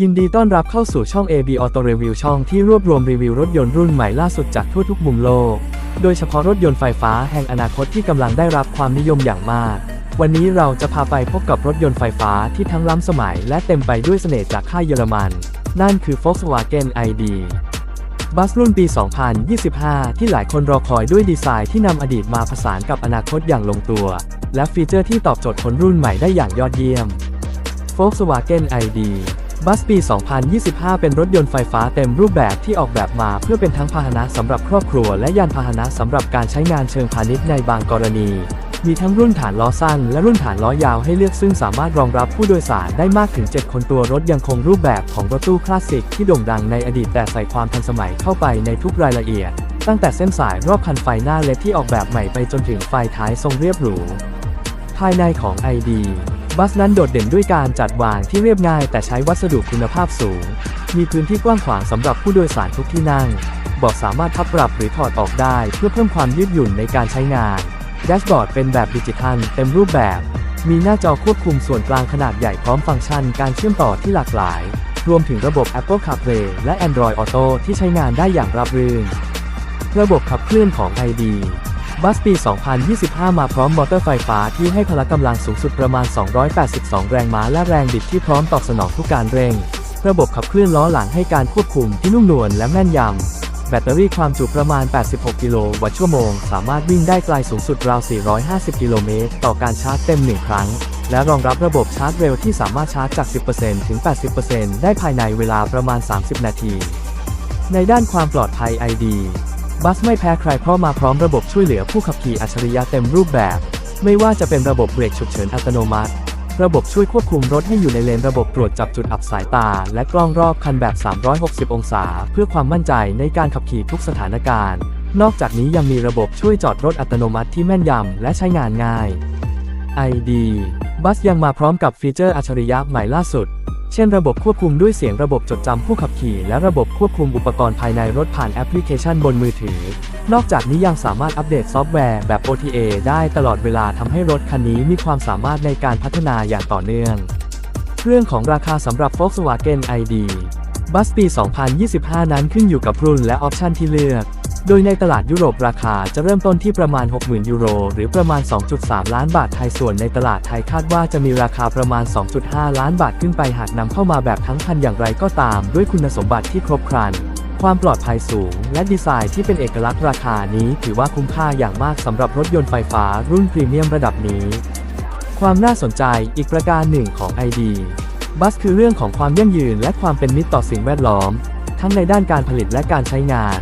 ยินดีต้อนรับเข้าสู่ช่อง AB Auto Review ช่องที่รวบรวมรีวิวรถยนต์รุ่นใหม่ล่าสุดจากทั่วทุกมุมโลก โดยเฉพาะรถยนต์ไฟฟ้าแห่งอนาคตที่กำลังได้รับความนิยมอย่างมาก วันนี้เราจะพาไปพบกับรถยนต์ไฟฟ้าที่ทั้งล้ำสมัยและเต็มไปด้วยเสน่ห์จากค่ายเยอรมัน นั่นคือ Volkswagen ID บัสรุ่นปี 2025 ที่หลายคนรอคอยด้วยดีไซน์ที่นำอดีตมาผสานกับอนาคตอย่างลงตัว และฟีเจอร์ที่ตอบโจทย์คนรุ่นใหม่ได้อย่างยอดเยี่ยม Volkswagen ID บัสปี 2025 เป็นรถยนต์ไฟฟ้าเต็มรูปแบบที่ออกแบบมาเพื่อเป็นทั้งพาหนะสำหรับครอบครัว และยานพาหนะสำหรับการใช้งานเชิงพาณิชย์ในบางกรณี มีทั้งรุ่นฐานล้อสั้น และรุ่นฐานล้อยาวให้เลือกซึ่งสามารถรองรับผู้โดยสารได้มากถึง 7 คนตัวรถยังคงรูปแบบของรถตู้คลาสสิกที่โด่งดังในอดีตแต่ใส่ความทันสมัยเข้าไปในทุกรายละเอียด ตั้งแต่เส้นสายรอบคันไฟหน้าเล็ดที่ออกแบบใหม่ไปจนถึงไฟท้ายทรงเรียบหรู ภายในของ ID บัสนั้นโดดเด่นด้วยการจัดวางที่เรียบง่าย แต่ใช้วัสดุคุณภาพสูง มีพื้นที่กว้างขวางสำหรับผู้โดยสารทุกที่นั่งเบาะสามารถพับปรับหรือถอดออกได้ เพื่อเพิ่มความยืดหยุ่นในการใช้งานแดชบอร์ดเป็นแบบดิจิทัลเต็มรูปแบบ มีหน้าจอควบคุมส่วนกลางขนาดใหญ่พร้อมฟังก์ชันการเชื่อมต่อที่หลากหลาย รวมถึงระบบ Apple CarPlay และ Android Auto ที่ใช้งานได้อย่างราบรื่น ระบบขับเคลื่อนของ ID บัสปี 2025 มาพร้อมมอเตอร์ไฟฟ้าที่ให้พละกำลังสูงสุดประมาณ 282 แรงม้าและแรงบิดที่พร้อมตอบสนองทุกการเร่ง ระบบขับเคลื่อนล้อหลังให้การควบคุมที่นุ่มนวลและแม่นยำ แบตเตอรี่ความจุประมาณ 86 กิโลวัตต์ชั่วโมง สามารถวิ่งได้ไกลสูงสุดราว 450 กิโลเมตร ต่อการชาร์จเต็ม 1 ครั้ง และรองรับระบบชาร์จเร็วที่สามารถชาร์จจาก 10%ถึง 80%ได้ภายในเวลาประมาณ 30 นาที ในด้านความปลอดภัย ID บัสไม่แพ้ใครเพราะมาพร้อมระบบช่วยเหลือผู้ขับขี่อัจฉริยะเต็มรูปแบบ ไม่ว่าจะเป็นระบบเบรกฉุกเฉินอัตโนมัติ ระบบช่วยควบคุมรถให้อยู่ในเลนระบบตรวจจับจุดอับสายตา และกล้องรอบคันแบบ 360 องศา เพื่อความมั่นใจในการขับขี่ทุกสถานการณ์ นอกจากนี้ยังมีระบบช่วยจอดรถอัตโนมัติที่แม่นยำและใช้งานง่าย ID บัสยังมาพร้อมกับฟีเจอร์อัจฉริยะใหม่ล่าสุด เช่นระบบควบคุมด้วยเสียงระบบจดจำผู้ขับขี่ และระบบควบคุมอุปกรณ์ภายในรถผ่านแอปพลิเคชันบนมือถือ นอกจากนี้ยังสามารถอัปเดตซอฟต์แวร์แบบ OTA ได้ตลอดเวลาทำให้รถคันนี้มีความสามารถในการพัฒนาอย่างต่อเนื่อง เรื่องของราคาสำหรับ Volkswagen ID บัสปี 2025 นั้นขึ้นอยู่กับรุ่นและออปชันที่เลือก โดยในตลาดยุโรปราคาจะเริ่มต้นที่ประมาณ 60,000 ยูโร หรือประมาณ 2.3 ล้านบาทไทย ส่วนในตลาดไทยคาดว่าจะมีราคาประมาณ 2.5 ล้านบาทขึ้นไปหากนำเข้ามาแบบทั้งคันอย่างไรก็ตาม ด้วยคุณสมบัติที่ครบครัน ความปลอดภัยสูง และดีไซน์ที่เป็นเอกลักษณ์ราคานี้ ถือว่าคุ้มค่าอย่างมากสำหรับรถยนต์ไฟฟ้ารุ่นพรีเมียมระดับนี้ ความน่าสนใจอีกประการหนึ่งของ ID บัสคือเรื่องของความยั่งยืนและความเป็นมิตรต่อสิ่งแวดล้อม ทั้งในด้านการผลิตและการใช้งาน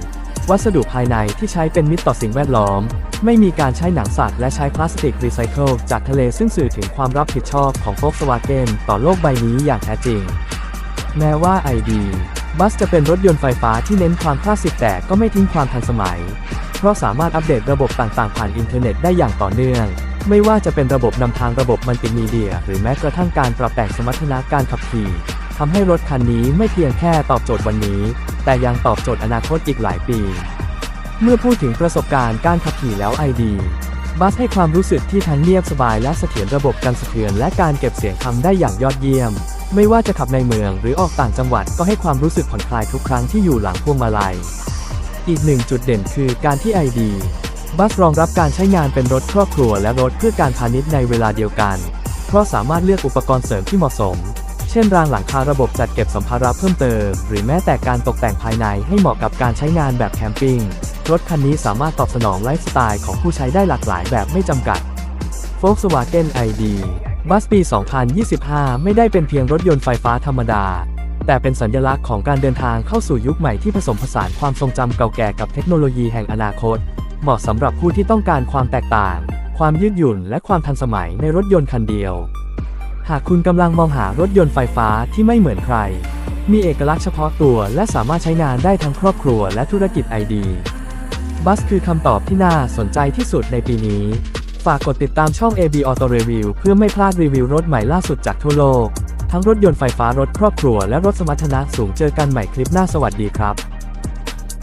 วัสดุภายในที่ใช้เป็นมิตรต่อสิ่งแวดล้อม ไม่มีการใช้หนังสัตว์และใช้พลาสติกรีไซเคิลจากทะเลซึ่งสื่อถึงความรับผิดชอบของ Volkswagen ต่อโลกใบนี้อย่างแท้จริง แม้ว่า ID บัสจะเป็นรถยนต์ไฟฟ้าที่เน้นความคลาสสิกแต่ก็ไม่ทิ้งความทันสมัย เพราะสามารถอัปเดตระบบต่างๆ ผ่านอินเทอร์เน็ตได้อย่างต่อเนื่อง ไม่ว่าจะเป็นระบบนำทางระบบมัลติมีเดีย หรือแม้กระทั่งการปรับแต่งสมรรถนะการขับขี่ ทำให้รถคันนี้ไม่เพียงแค่ตอบโจทย์วันนี้ แต่ยังตอบโจทย์อนาคตอีกหลายปี เมื่อพูดถึงประสบการณ์การขับขี่แล้ว ID บัสให้ความรู้สึกที่ทั้งเงียบสบายและเสถียรระบบกันสะเทือนและการเก็บเสียงทำได้อย่างยอดเยี่ยม ไม่ว่าจะขับในเมืองหรือออกต่างจังหวัดก็ให้ความรู้สึกผ่อนคลายทุกครั้งที่อยู่หลังพวงมาลัย อีกหนึ่งจุดเด่นคือการที่ ID บัสรองรับการใช้งานเป็นรถครอบครัวและรถเพื่อการพาณิชย์ในเวลาเดียวกัน เพราะสามารถเลือกอุปกรณ์เสริมที่เหมาะสม เช่นรางหลังคาระบบจัดเก็บสัมภาระเพิ่มเติม หรือแม้แต่การตกแต่งภายในให้เหมาะกับการใช้งานแบบแคมปิ้ง รถคันนี้สามารถตอบสนองไลฟ์สไตล์ของผู้ใช้ได้หลากหลายแบบไม่จำกัด Volkswagen ID บัสปี 2025 ไม่ได้เป็นเพียงรถยนต์ไฟฟ้าธรรมดา แต่เป็นสัญลักษณ์ของการเดินทางเข้าสู่ยุคใหม่ที่ผสมผสานความทรงจำเก่าแก่กับเทคโนโลยีแห่งอนาคต เหมาะสำหรับผู้ที่ต้องการความแตกต่าง ความยืดหยุ่นและความทันสมัยในรถยนต์คันเดียว หากคุณกำลังมองหารถยนต์ไฟฟ้าที่ไม่เหมือนใคร มีเอกลักษณ์เฉพาะตัวและสามารถใช้งานได้ทั้งครอบครัวและธุรกิจ ID บัสคือคำตอบที่น่าสนใจที่สุดในปีนี้ ฝากกดติดตามช่อง AB Auto Review เพื่อไม่พลาดรีวิวรถใหม่ล่าสุดจากทั่วโลก ทั้งรถยนต์ไฟฟ้ารถครอบครัวและรถสมรรถนะสูงเจอกันใหม่คลิปหน้าสวัสดีครับ